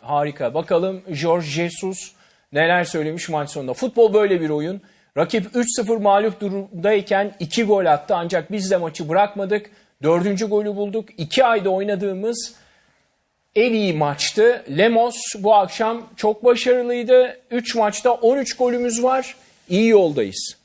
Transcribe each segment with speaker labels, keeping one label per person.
Speaker 1: Harika. Bakalım Jorge Jesus neler söylemiş maç sonunda. Futbol böyle bir oyun. Rakip 3-0 mağlup durumdayken 2 gol attı ancak biz de maçı bırakmadık. Dördüncü golü bulduk. 2 ayda oynadığımız en iyi maçtı. Lemos bu akşam çok başarılıydı. 3 maçta 13 golümüz var. İyi yoldayız.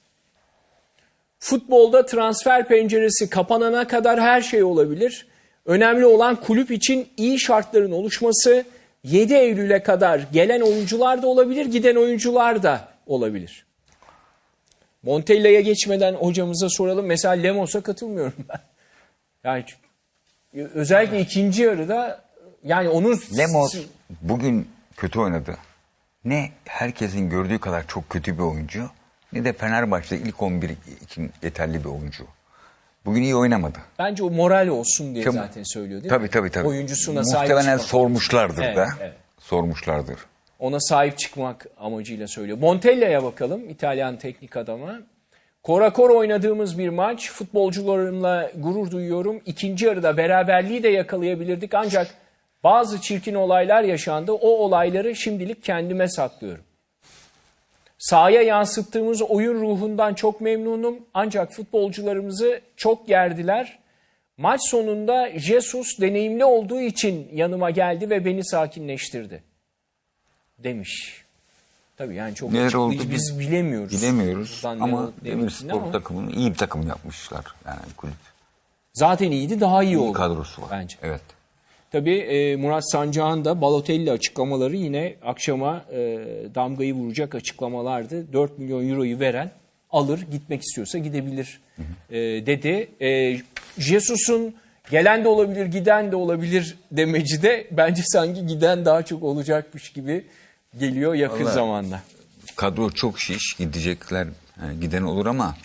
Speaker 1: Futbolda transfer penceresi kapanana kadar her şey olabilir. Önemli olan kulüp için iyi şartların oluşması. 7 Eylül'e kadar gelen oyuncular da olabilir, giden oyuncular da olabilir. Montella'ya geçmeden hocamıza soralım. Mesela Lemos'a katılmıyorum ben. Yani özellikle ikinci yarıda yani onun
Speaker 2: Lemos bugün kötü oynadı. Ne herkesin gördüğü kadar çok kötü bir oyuncu ne de Fenerbahçe ilk 11 için yeterli bir oyuncu. Bugün iyi oynamadı.
Speaker 1: bence o moral olsun diye
Speaker 2: Çok-
Speaker 1: zaten söylüyor değil
Speaker 2: Tabii
Speaker 1: mi?
Speaker 2: tabii tabii.
Speaker 1: Oyuncusuna sahip
Speaker 2: Muhtemelen
Speaker 1: çıkmak.
Speaker 2: sormuşlardır
Speaker 1: Evet,
Speaker 2: da.
Speaker 1: evet.
Speaker 2: Sormuşlardır.
Speaker 1: ona sahip çıkmak amacıyla söylüyor. Montella'ya bakalım İtalyan teknik adama. Korakor oynadığımız bir maç. Futbolcularımla gurur duyuyorum. İkinci yarıda beraberliği de yakalayabilirdik ancak bazı çirkin olaylar yaşandı. O olayları şimdilik kendime saklıyorum. Sahaya yansıttığımız oyun ruhundan çok memnunum ancak futbolcularımızı çok gerdiler. Maç sonunda Jesus deneyimli olduğu için yanıma geldi ve beni sakinleştirdi demiş. Tabii yani çok
Speaker 2: Neler oldu
Speaker 1: biz bilemiyoruz.
Speaker 2: Bilemiyoruz
Speaker 1: Buradan
Speaker 2: ama Demirspor
Speaker 1: ama
Speaker 2: takımını iyi bir takım yapmışlar. Yani kulüp.
Speaker 1: Zaten iyiydi daha iyi oldu.
Speaker 2: Kadrosu var.
Speaker 1: Bence.
Speaker 2: Evet.
Speaker 1: Tabii e, Murat Sancağ'ın da Balotelli açıklamaları yine akşama e, damgayı vuracak açıklamalardı. 4 milyon euroyu veren alır gitmek istiyorsa gidebilir e, dedi. E, Jesus'un gelen de olabilir giden de olabilir demeci de bence sanki giden daha çok olacakmış gibi geliyor yakın
Speaker 2: Vallahi-
Speaker 1: zamanda.
Speaker 2: Kadro çok şiş gidecekler. Yani giden olur ama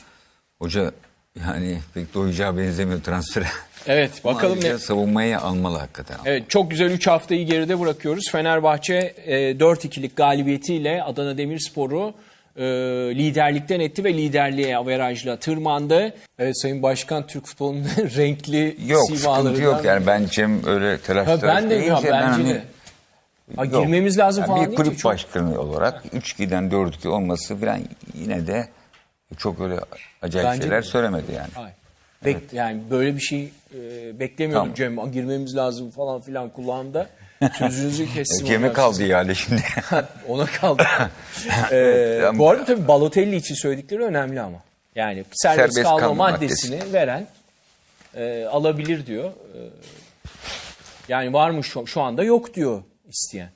Speaker 2: hoca yani pek doyacağı benzemiyor transfere.
Speaker 1: Evet bakalım ne,
Speaker 2: Ayrıca savunmaya almalı hakikaten.
Speaker 1: Evet çok güzel 3 haftayı geride bırakıyoruz. Fenerbahçe e, 4-2'lik galibiyetiyle Adana Demirspor'u e, liderlikten etti ve liderliğe averajla tırmandı. Evet Sayın Başkan Türk futbolunun renkli
Speaker 2: Yok sıkıntı
Speaker 1: simalarından.
Speaker 2: yok yani ben Cem öyle telaşlı
Speaker 1: Ha, ben de ya,
Speaker 2: deyince
Speaker 1: bence
Speaker 2: hani-
Speaker 1: de. Ha,
Speaker 2: Yok.
Speaker 1: girmemiz lazım
Speaker 2: Yani
Speaker 1: falan
Speaker 2: Bir
Speaker 1: deyince
Speaker 2: kulüp
Speaker 1: çok-
Speaker 2: başkanı olarak 3 giden 4 2 olması falan yine de çok öyle acayip
Speaker 1: Bence
Speaker 2: şeyler
Speaker 1: de.
Speaker 2: söylemedi yani.
Speaker 1: Hayır. Bek- Yani böyle bir şey e, beklemiyordum. Cem. Girmemiz lazım falan filan kulağında. Sözünüzü kestim.
Speaker 2: Cem'e
Speaker 1: ondan
Speaker 2: kaldı yani şimdi.
Speaker 1: Ona kaldı. Ee, bu arada tabii Balotelli için söyledikleri önemli ama. Yani serbest,
Speaker 2: Serbest
Speaker 1: kalma,
Speaker 2: kalma
Speaker 1: maddesini veren e, alabilir diyor. E, yani var mı şu, şu anda yok diyor isteyen.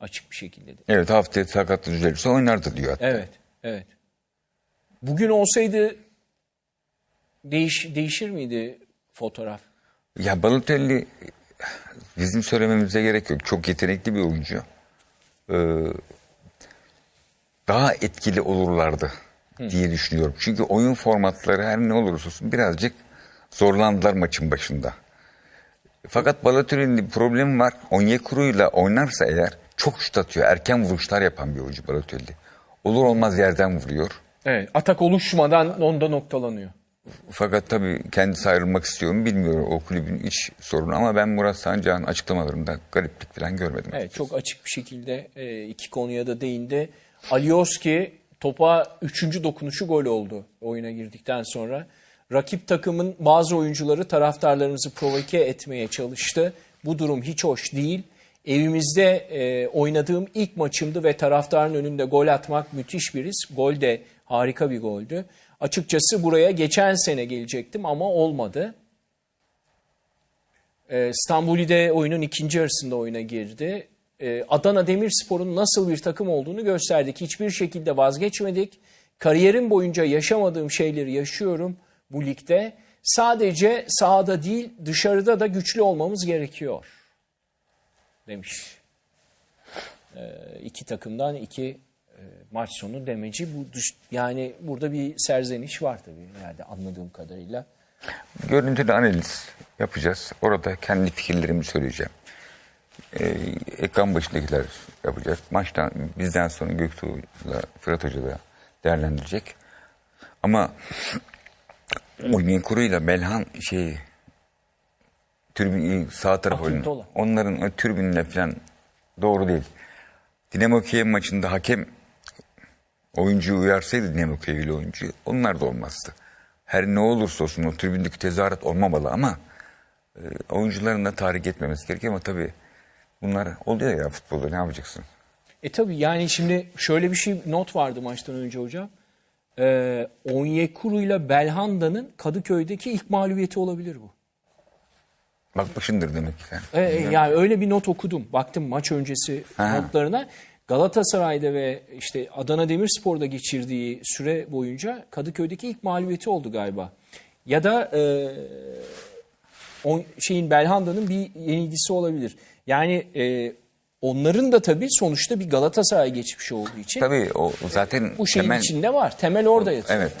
Speaker 1: Açık bir şekilde de.
Speaker 2: evet haftaya sakatlık düzelirse oynardı diyor.
Speaker 1: Evet, evet. Bugün olsaydı değiş, değişir miydi fotoğraf?
Speaker 2: Ya Balotelli bizim söylememize gerek yok. Çok yetenekli bir oyuncu. Ee, daha etkili olurlardı diye düşünüyorum. Çünkü oyun formatları her ne olursa olsun birazcık zorlandılar maçın başında. Fakat Balotelli'nin bir problemi var. Onyekuru'yla oynarsa eğer çok şut atıyor. Erken vuruşlar yapan bir oyuncu Balotelli. Olur olmaz yerden vuruyor.
Speaker 1: Evet, atak oluşmadan onda noktalanıyor.
Speaker 2: Fakat tabii kendisi ayrılmak istiyor mu bilmiyorum o kulübün iç sorunu ama ben Murat Sancak'ın açıklamalarında gariplik falan görmedim.
Speaker 1: Evet çok açık bir şekilde e, iki konuya da değindi. Alioski topa üçüncü dokunuşu gol oldu oyuna girdikten sonra. Rakip takımın bazı oyuncuları taraftarlarımızı provoke etmeye çalıştı. Bu durum hiç hoş değil. Evimizde e, oynadığım ilk maçımdı ve taraftarın önünde gol atmak müthiş bir his. Gol de harika bir goldü. Açıkçası buraya geçen sene gelecektim ama olmadı. Ee, Stamboli'de oyunun ikinci yarısında oyuna girdi. Ee, Adana Demirspor'un nasıl bir takım olduğunu gösterdik. Hiçbir şekilde vazgeçmedik. Kariyerim boyunca yaşamadığım şeyleri yaşıyorum bu ligde. Sadece sahada değil dışarıda da güçlü olmamız gerekiyor demiş. Ee, iki takımdan iki e, maç sonu demeci. Bu dış, yani burada bir serzeniş var tabii herhalde anladığım kadarıyla.
Speaker 2: Görüntülü analiz yapacağız. Orada kendi fikirlerimi söyleyeceğim. Ee, ekran başındakiler yapacak. Maçtan bizden sonra Göktuğ'la Fırat Hoca da değerlendirecek. Ama Onyekuru ile Belhan şey tribün sağ taraf oyunu. Onların o tribünle falan Doğru değil. Dinamo Kiev maçında hakem oyuncuyu uyarsaydı Dinamo Kiev'li oyuncu onlar da olmazdı. Her ne olursa olsun o tribündeki tezahürat olmamalı ama e, oyuncuların da tahrik etmemesi gerekiyor ama tabii bunlar oluyor ya futbolda ne yapacaksın?
Speaker 1: E tabii yani şimdi şöyle bir şey not vardı maçtan önce hocam. Ee, Onyekuru ile Belhanda'nın Kadıköy'deki ilk mağlubiyeti olabilir bu.
Speaker 2: Bakmışındır demek ki sen.
Speaker 1: E, e, yani öyle bir not okudum. Baktım maç öncesi
Speaker 2: Ha.
Speaker 1: notlarına. Galatasaray'da ve işte Adana Demirspor'da geçirdiği süre boyunca Kadıköy'deki ilk mağlubiyeti oldu galiba. Ya da e, on, şeyin Belhanda'nın bir yenilgisi olabilir. Yani e, onların da tabii sonuçta bir Galatasaray geçmişi olduğu için
Speaker 2: Tabii o zaten
Speaker 1: bu şeyin
Speaker 2: temel-
Speaker 1: içinde var. Temel orada yatıyor.
Speaker 2: Evet.